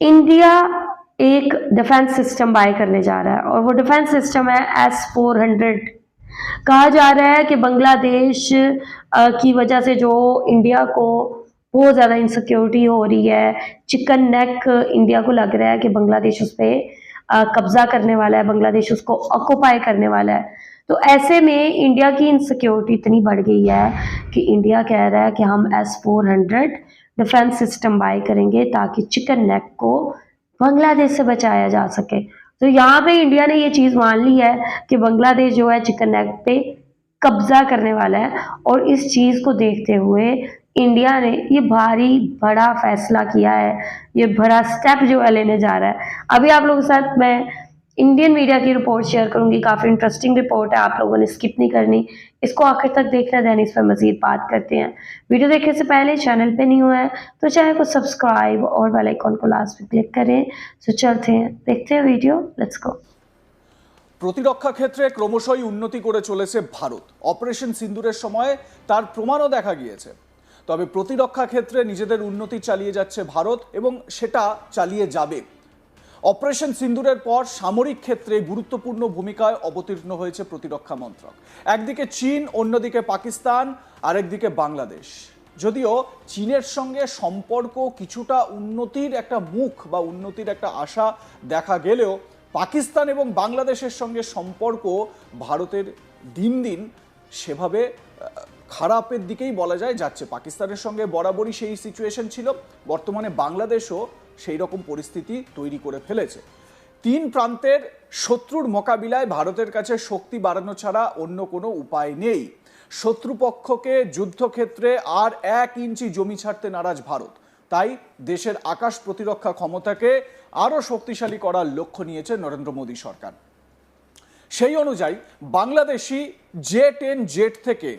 India एक defence system bye करने जा रहा है और वो डिफेंस सिस्टम है एस फोर हंड्रेड कहा जा रहा है कि बांग्लादेश की वजह से जो इंडिया को बहुत ज़्यादा इंसिक्योरिटी हो रही है चिकन नेक इंडिया को लग रहा है कि बांग्लादेश उस पर कब्जा करने वाला है, बांग्लादेश उसको ऑक्यूपाई करने वाला है। तो ऐसे में इंडिया की इनसिक्योरिटी इतनी बढ़ गई है कि इंडिया कह रहा है कि हम S four hundred defence system buy करेंगे ताकि चिकन नेक को बांग्लादेश से बचाया जा सके। तो यहाँ पे इंडिया ने ये चीज़ मान ली है कि बांग्लादेश जो है चिकन नेक पे कब्जा करने वाला है और इस चीज़ को देखते हुए इंडिया ने ये भारी बड़ा फैसला किया है। ये बड़ा स्टेप जो है लेने जा रहा है। अभी आप लोगों के साथ मैं इंडियन मीडिया की रिपोर्ट शेयर करूंगी काफ़ी इंटरेस्टिंग रिपोर्ट है आप लोगों ने स्किप नहीं करनी इसको आखिर तक देखना देन इस पर मजीद बात करते हैं वीडियो देखने से पहले चैनल पे नहीं हुआ है तो चैनल को सब्सक्राइब और बेल आइकॉन को लास्ट पे क्लिक करें तो चलते हैं देखते हैं वीडियो लेट्स गो প্রতিরক্ষা ক্ষেত্রে ক্রমশই উন্নতি করে চলেছে ভারত অপারেশন সিন্দুরের সময় তার প্রমাণও দেখা গিয়েছে তবে প্রতিরক্ষা ক্ষেত্রে নিজেদের উন্নতি চালিয়ে যাচ্ছে ভারত এবং সেটা চালিয়ে যাবে অপারেশন সিন্দুরের পর সামরিক ক্ষেত্রে গুরুত্বপূর্ণ ভূমিকায় অবতীর্ণ হয়েছে প্রতিরক্ষা মন্ত্রক। একদিকে চীন, অন্যদিকে পাকিস্তান, আরেকদিকে বাংলাদেশ। যদিও চীনের সঙ্গে সম্পর্ক কিছুটা উন্নতির একটা মুখ বা উন্নতির একটা আশা দেখা গেলেও পাকিস্তান এবং বাংলাদেশের সঙ্গে সম্পর্ক ভারতের দিন দিন সেভাবে খারাপের দিকেই বলা যায়, যাচ্ছে। পাকিস্তানের সঙ্গে বরাবরই সেই সিচুয়েশন ছিল। বর্তমানে বাংলাদেশও সেই রকম পরিস্থিতি তৈরি করে ফেলেছে। তিন প্রান্তের শত্রুর মোকাবিলায় ভারতের কাছে শক্তি বাড়ানো ছাড়া অন্য কোনো উপায় নেই। শত্রুপক্ষকে যুদ্ধক্ষেত্রে আর এক ইঞ্চি জমি ছাড়তে নারাজ ভারত। তাই দেশের আকাশ প্রতিরক্ষা ক্ষমতাকে আরও শক্তিশালী করার লক্ষ্য নিয়েছে নরেন্দ্র মোদী সরকার। সেই অনুযায়ী বাংলাদেশি জে টেন জেট থেকে,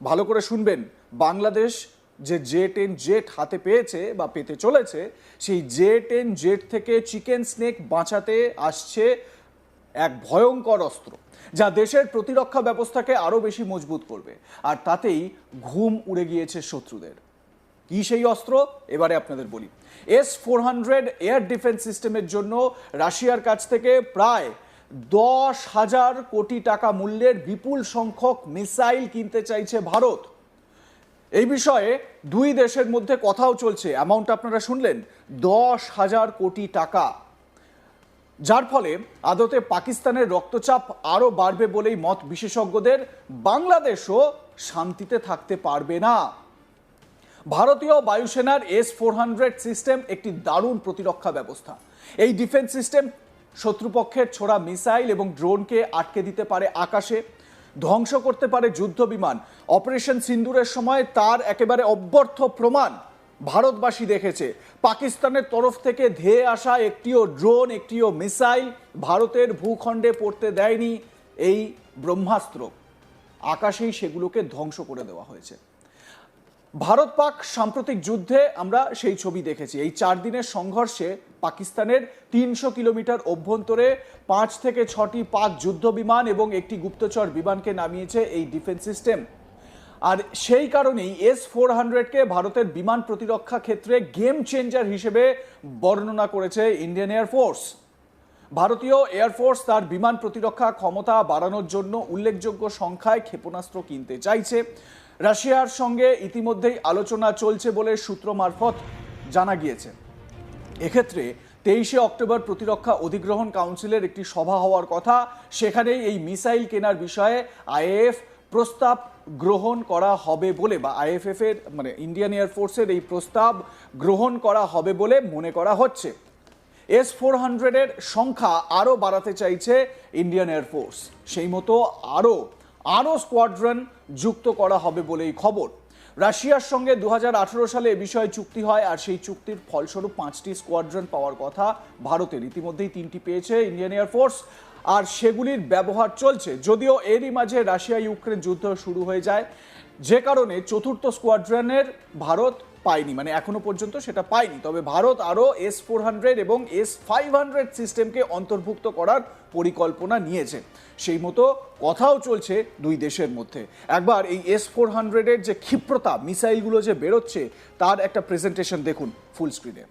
ভালো করে শুনবেন, বাংলাদেশ যে জে টেন জেট হাতে পেয়েছে বা পেতে চলেছে, সেই জে টেন জেট থেকে চিকেন স্নেক বাঁচাতে আসছে এক ভয়ঙ্কর অস্ত্র, যা দেশের প্রতিরক্ষা ব্যবস্থাকে আরও বেশি মজবুত করবে। আর তাতেই ঘুম উড়ে গিয়েছে শত্রুদের। কি সেই অস্ত্র? এবারে আপনাদের বলি। S four hundred air defence সিস্টেমের জন্য রাশিয়ার কাছ থেকে প্রায় দশ হাজার কোটি টাকা মূল্যের বিপুল সংখ্যক মিসাইল কিনতে চাইছে ভারত। এই বিষয়ে দুই দেশের মধ্যে কথাও চলছে। অ্যামাউন্ট আপনারা শুনলেন, দশ হাজার কোটি টাকা। যার ফলে আদতে পাকিস্তানের রক্তচাপ আরও বাড়বে বলেই মত বিশেষজ্ঞদের। বাংলাদেশও শান্তিতে থাকতে পারবে না। ভারতীয় বায়ুসেনার এস ফোর হান্ড্রেড সিস্টেম একটি দারুণ প্রতিরক্ষা ব্যবস্থা। এই ডিফেন্স সিস্টেম শত্রুপক্ষের ছোড়া মিসাইল এবং ড্রোনকে আটকে দিতে পারে আকাশে। ধ্বংস করতে পারে যুদ্ধ বিমান। অপারেশন সিন্দুরের সময় তার একেবারে অব্যর্থ প্রমাণ ভারতবাসী দেখেছে। পাকিস্তানের তরফ থেকে ধেয়ে আসা একটিও ড্রোন, একটিও মিসাইল ভারতের ভূখণ্ডে পড়তে দেয়নি এই ব্রহ্মাস্ত্র। আকাশেই সেগুলোকে ধ্বংস করে দেওয়া হয়েছে। ভারত পাক সাম্প্রতিক যুদ্ধে আমরা সেই ছবি দেখেছি। এই চার দিনের সংঘর্ষে পাকিস্তানের তিনশো কিলোমিটার অভ্যন্তরে পাঁচ থেকে ছটি পাক যুদ্ধ বিমান এবং একটি গুপ্তচর বিমানকে নামিয়েছে এই ডিফেন্স সিস্টেম আর সেই কারণেই এস ফোর হান্ড্রেডকে ভারতের বিমান প্রতিরক্ষা ক্ষেত্রে গেম চেঞ্জার হিসেবে বর্ণনা করেছে ইন্ডিয়ান এয়ারফোর্স ভারতীয় এয়ারফোর্স তার বিমান প্রতিরক্ষা ক্ষমতা বাড়ানোর জন্য উল্লেখযোগ্য সংখ্যায় ক্ষেপণাস্ত্র কিনতে চাইছে। রাশিয়ার সঙ্গে ইতিমধ্যেই আলোচনা চলছে বলে সূত্র মারফত জানা গিয়েছে। এক্ষেত্রে তেইশে অক্টোবর প্রতিরক্ষা অধিগ্রহণ কাউন্সিলের একটি সভা হওয়ার কথা, সেখানেই এই মিসাইল কেনার বিষয়ে আইএএফ প্রস্তাব গ্রহণ করা হবে বলে বা আইএফএফ এর মানে ইন্ডিয়ান এয়ারফোর্সের এই প্রস্তাব গ্রহণ করা হবে বলে মনে করা হচ্ছে। এস ফোর হান্ড্রেডের সংখ্যা আরও বাড়াতে চাইছে ইন্ডিয়ান এয়ারফোর্স সেই মতো আরও আরও স্কোয়াড্রন যুক্ত করা হবে বলেই খবর। রাশিয়ার সঙ্গে দু হাজার আঠেরো সালে এ বিষয়ে চুক্তি হয় আর সেই চুক্তির ফলস্বরূপ পাঁচটি স্কোয়াড্রন পাওয়ার কথা ভারতের ইতিমধ্যেই তিনটি পেয়েছে ইন্ডিয়ান এয়ারফোর্স আর সেগুলির ব্যবহার চলছে। যদিও এরই মাঝে রাশিয়া ইউক্রেন যুদ্ধ শুরু হয়ে যায়, যে কারণে চতুর্থ স্কোয়াড্রনের ভারত পায়নি মানে এখনও পর্যন্ত সেটা পায়নি। তবে ভারত আরও এস ফোর হান্ড্রেড এবং এস ফাইভ হান্ড্রেড সিস্টেমকে অন্তর্ভুক্ত করার পরিকল্পনা নিয়েছে। সেই মতো কথাও চলছে দুই দেশের মধ্যে। একবার এই এস ফোর হান্ড্রেডের যে ক্ষিপ্রতা, মিসাইলগুলো যে বেরোচ্ছে, তার একটা প্রেজেন্টেশন দেখুন ফুল স্ক্রিনে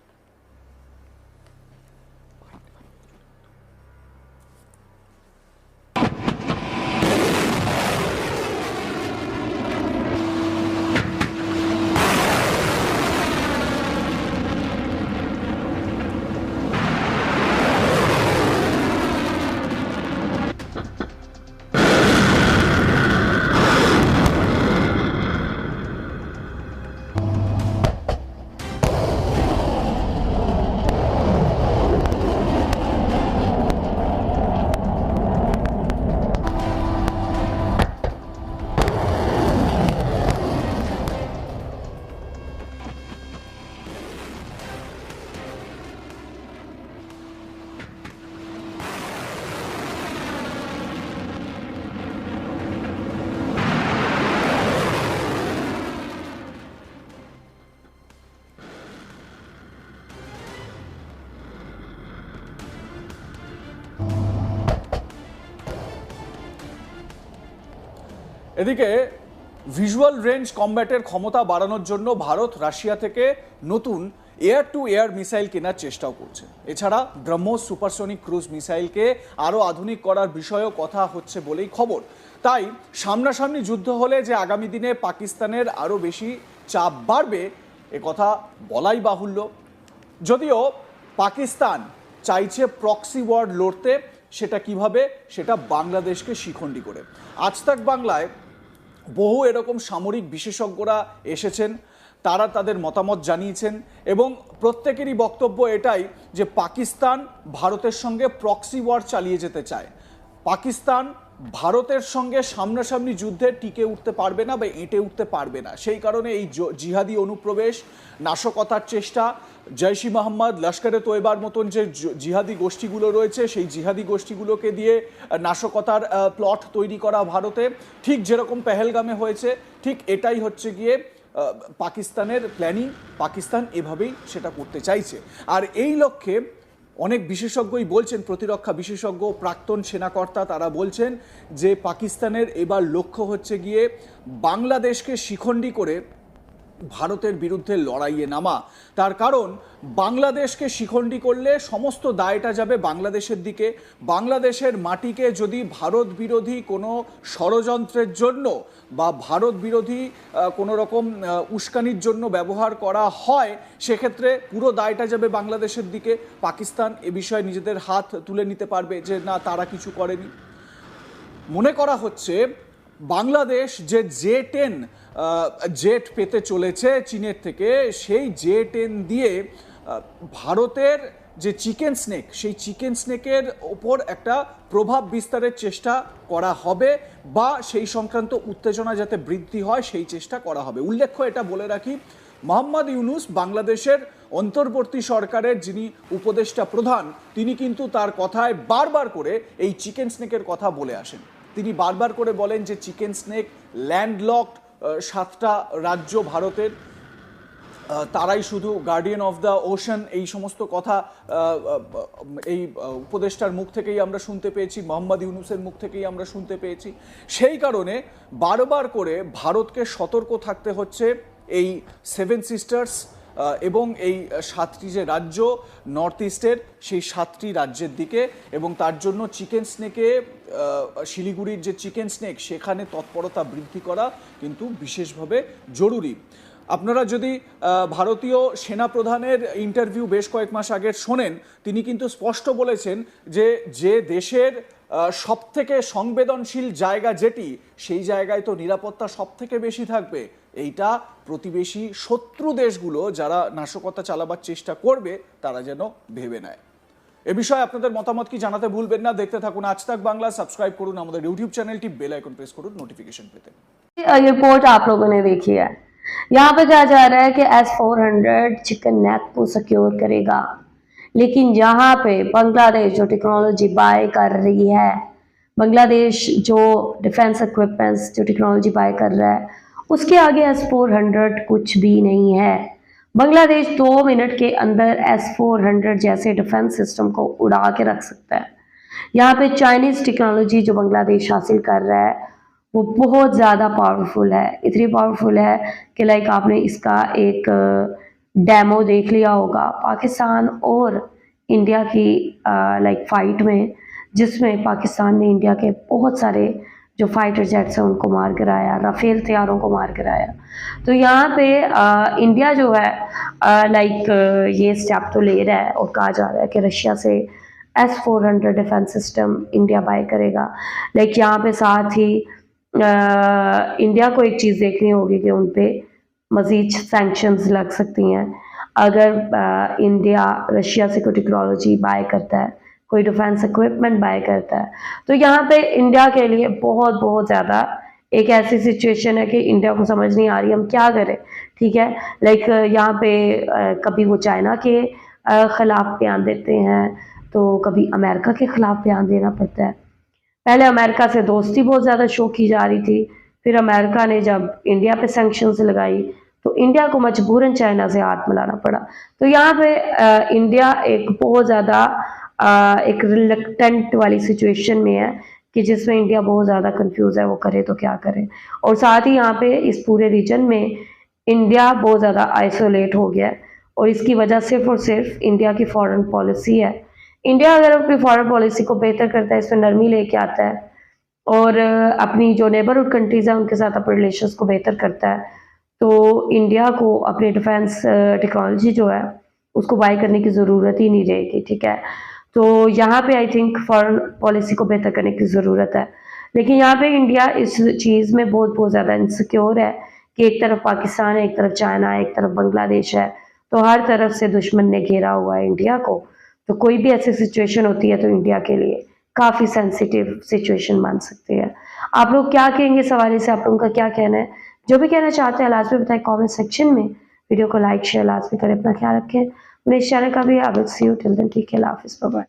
এদিকে ভিজুয়াল রেঞ্জ কম্ব্যাটের ক্ষমতা বাড়ানোর জন্য ভারত রাশিয়া থেকে নতুন এয়ার টু এয়ার মিসাইল কেনার চেষ্টাও করছে। এছাড়া ব্রহ্মোস সুপারসনিক ক্রুজ মিসাইলকে আরও আধুনিক করার বিষয়েও কথা হচ্ছে বলেই খবর। তাই সামনাসামনি যুদ্ধ হলে যে আগামী দিনে পাকিস্তানের আরও বেশি চাপ বাড়বে, এ কথা বলাই বাহুল্য। যদিও পাকিস্তান চাইছে প্রক্সি ওয়ার্ড লড়তে, সেটা কীভাবে, সেটা বাংলাদেশকে শিখণ্ডী করে। আজ তাক বাংলায় বহু এরকম সামরিক বিশেষজ্ঞরা এসেছেন, তারা তাদের মতামত জানিয়েছেন এবং প্রত্যেকেরই বক্তব্য এটাই যে পাকিস্তান ভারতের সঙ্গে প্রক্সি ওয়ার চালিয়ে যেতে চায়। পাকিস্তান ভারতের সঙ্গে সামনাসামনি যুদ্ধে টিকে উঠতে পারবে না বা এঁটে উঠতে পারবে না। সেই কারণে এই জিহাদি অনুপ্রবেশ, নাশকতার চেষ্টা, জৈশি মোহাম্মদ লস্করে তোয়বার মতন যে জিহাদি গোষ্ঠীগুলো রয়েছে, সেই জিহাদি গোষ্ঠীগুলোকে দিয়ে নাশকতার প্লট তৈরি করা ভারতে। ঠিক যেরকম পেহেলগামে হয়েছে, ঠিক এটাই হচ্ছে গিয়ে পাকিস্তানের প্ল্যানিং। পাকিস্তান এভাবেই সেটা করতে চাইছে। আর এই লক্ষ্যে অনেক বিশেষজ্ঞই বলছেন, প্রতিরক্ষা বিশেষজ্ঞ, প্রাক্তন সেনাকর্তা তারা বলছেন যে পাকিস্তানের এবার লক্ষ্য হচ্ছে গিয়ে বাংলাদেশকে শিখণ্ডী করে ভারতের বিরুদ্ধে লড়াইয়ে নামা। তার কারণ, বাংলাদেশকে শিখণ্ডী করলে সমস্ত দায়টা যাবে বাংলাদেশের দিকে। বাংলাদেশের মাটিকে যদি ভারত বিরোধী কোনো ষড়যন্ত্রের জন্য বা ভারত বিরোধী কোনো রকম উস্কানির জন্য ব্যবহার করা হয়, সেক্ষেত্রে পুরো দায়টা যাবে বাংলাদেশের দিকে। পাকিস্তান এ বিষয়ে নিজেদের হাত তুলে নিতে পারবে যে, না, তারা কিছু করেনি। মনে করা হচ্ছে বাংলাদেশ যে জে টেন জেট পেতে চলেছে চীনের থেকে, সেই জে টেন দিয়ে ভারতের যে চিকেন স্নেক, সেই চিকেন স্নেকের ওপর একটা প্রভাব বিস্তারের চেষ্টা করা হবে বা সেই সংক্রান্ত উত্তেজনা যাতে বৃদ্ধি হয়, সেই চেষ্টা করা হবে। উল্লেখ্য এটা বলে রাখি, মোহাম্মদ ইউনুস বাংলাদেশের অন্তর্বর্তী সরকারের যিনি উপদেষ্টা প্রধান, তিনি কিন্তু তার কথায় বারবার করে এই চিকেন স্নেকের কথা বলে আসেন। তিনি বারবার করে বলেন যে চিকেন স্নেক ল্যান্ডলকড সাতটা রাজ্য ভারতের তারাই শুধু গার্ডিয়ান অফ দ্য ওশান এই সমস্ত কথা এই উপদেষ্টার মুখ থেকেই আমরা শুনতে পেয়েছি, মোহাম্মদ ইউনুসের মুখ থেকেই আমরা শুনতে পেয়েছি। সেই কারণে বারবার করে ভারতকে সতর্ক থাকতে হচ্ছে এই সেভেন সিস্টার্স এবং এই সাতটি যে রাজ্য নর্থ ইস্টের সেই সাতটি রাজ্যের দিকে এবং তার জন্য চিকেন স্নেকে শিলিগুড়ির যে চিকেন স্নেক সেখানে তৎপরতা বৃদ্ধি করা কিন্তু বিশেষভাবে জরুরি। আপনারা যদি আহ, ভারতীয় সেনাপ্রধানের ইন্টারভিউ বেশ কয়েক মাস আগের শোনেন তিনি কিন্তু স্পষ্ট বলেছেন যে যে দেশের সব থেকে সংবেদনশীল জায়গা যেটি সেই জায়গায় তো নিরাপত্তা সব থেকে বেশি থাকবে এইটা প্রতিবেশী শত্রু দেশগুলো যারা নাশকতা চালাবার চেষ্টা করবে তারা যেন ভেবে নেয় এ বিষয়ে আপনাদের মতামত কি জানাতে ভুলবেন না দেখতে থাকুন আজ তাক বাংলা সাবস্ক্রাইব করুন আমাদের ইউটিউব চ্যানেলটি বেল আইকন প্রেস করুন নোটিফিকেশন পেতে ये रिपोर्ट आप लोगों ने देखी है यहाँ पे कहा जा रहा है कि S four hundred chicken neck को सिक्योर करेगा। लेकिन यहाँ पे बांग्लादेश जो टेक्नोलॉजी बाय कर रही है, बांग्लादेश जो डिफेंस इक्विपमेंट्स जो टेक्नोलॉजी बाय कर रहा है, उसके आगे एस फोर हंड्रेड कुछ भी नहीं है। बांग्लादेश दो मिनट के अंदर एस फोर हंड्रेड जैसे डिफेंस सिस्टम को उड़ा के रख सकता है। यहाँ पे चाइनीज़ टेक्नोलॉजी जो बांग्लादेश हासिल कर रहा है वो बहुत ज़्यादा पावरफुल है। इतनी पावरफुल है कि लाइक आपने इसका एक डेमो देख लिया होगा। पाकिस्तान और इंडिया की लाइक फाइट में जिसमें पाकिस्तान ने इंडिया के बहुत सारे जो फाइटर जेट्स हैं उनको मार गिराया राफेल तैयारों को मार गिराया। तो यहाँ पे अ, इंडिया जो है लाइक ये स्टेप तो ले रहा है और कहा जा रहा है कि रशिया से S four hundred defence system India buy करेगा। लाइक यहाँ पे साथ ही इंडिया को एक चीज़ देखनी होगी कि उन पर मज़ीद सैंक्शंस लग सकती हैं। अगर अ, इंडिया रशिया से कोई टेक्नोलॉजी बाय करता है कोई डिफेंस इक्विपमेंट बाय करता है तो यहाँ पे इंडिया के लिए बहुत बहुत ज़्यादा एक ऐसी सिचुएशन है कि इंडिया को समझ नहीं आ रही हम क्या करें? ठीक है? लाइक यहाँ पे कभी वो चाइना के खिलाफ बयान देते हैं तो कभी अमेरिका के खिलाफ बयान देना पड़ता है। पहले अमेरिका से दोस्ती बहुत ज़्यादा शो की जा रही थी फिर अमेरिका ने जब इंडिया पे सैंक्शंस लगाई तो इंडिया को मजबूरन चाइना से हाथ मिलाना पड़ा। तो यहाँ पे अ, इंडिया एक बहुत ज़्यादा एक रिलेक्टेंट वाली सिचुएशन में है कि जिसमें इंडिया बहुत ज़्यादा कंफ्यूज है वो करे तो क्या करे। और साथ ही यहाँ पे इस पूरे रीजन में इंडिया बहुत ज़्यादा आइसोलेट हो गया है। और इसकी वजह सिर्फ़ और सिर्फ़ इंडिया की फॉरेन पॉलिसी है। इंडिया अगर अपनी फॉरेन पॉलिसी को बेहतर करता है, इसमें नरमी लेके आता है और अपनी जो नेबरहुड कंट्रीज़ हैं, उनके साथ अपने रिलेशन को बेहतर करता है तो इंडिया को अपनी डिफेंस टेक्नोलॉजी जो है, उसको बाय करने की ज़रूरत ही नहीं रहेगी, ठीक है? तो यहाँ पे आई थिंक फॉरेन पॉलिसी को बेहतर करने की ज़रूरत है। लेकिन यहाँ पे इंडिया इस चीज़ में बहुत बहुत ज़्यादा इनसिक्योर है कि एक तरफ़ पाकिस्तान है, एक तरफ़ चाइना है, एक तरफ़ बांग्लादेश है तो हर तरफ़ से दुश्मन ने घेरा हुआ है इंडिया को। तो कोई भी ऐसी सिचुएशन होती है तो इंडिया के लिए काफ़ी सेंसिटिव सिचुएशन मान सकते हैं। आप लोग क्या कहेंगे सवाल से? आप लोगों का क्या कहना है? जो भी कहना चाहते हैं, लाजमी बताएँ कमेंट सेक्शन में। वीडियो को लाइक शेयर लाजमी करें, अपना ख्याल रखें। मेरे चैनल का भी आबिद सी यू टिल दिन ठीक है बाय